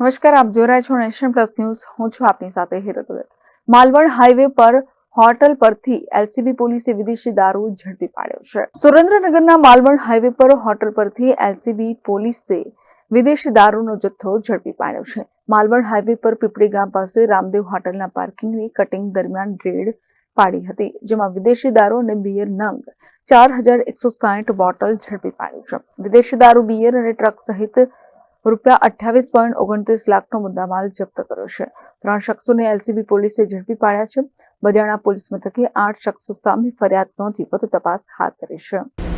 નમસ્કાર, આપ જોઈ રહ્યા છો નેશન પ્લસ ન્યૂઝ. હું છું આપની સાથે હિરત માલવણ હાઈવે પર હોટલ પરથી એલસીબી પોલીસે વિદેશી દારૂ ઝડપી પાડ્યો છે. સુરેન્દ્રનગરના માલવણ હાઈવે પર હોટલ પરથી એલસીબી પોલીસે વિદેશી દારૂનો જથ્થો ઝડપી પાડ્યો છે. માલવણ હાઈવે પર પીપળી ગામ પાસે રામદેવ હોટલના પાર્કિંગની કટિંગ દરમિયાન રેડ પાડી હતી, જેમાં વિદેશી દારૂ અને બિયર નંગ ચાર હજાર એકસો સાઠ બોટલ ઝડપી પાડ્યું છે. વિદેશી દારૂ બિયર અને ટ્રક સહિત રૂપિયા અઠ્યાવીસ પોઈન્ટ ઓગણત્રીસ લાખનો મુદ્દામાલ જપ્ત કર્યો છે. ત્રણ શખ્સોને એલસીબી પોલીસે ઝડપી પાડ્યા છે. બજાણા પોલીસ મથકે આઠ શખ્સો સામે ફરિયાદ નોંધી વધુ તપાસ હાથ ધરી છે.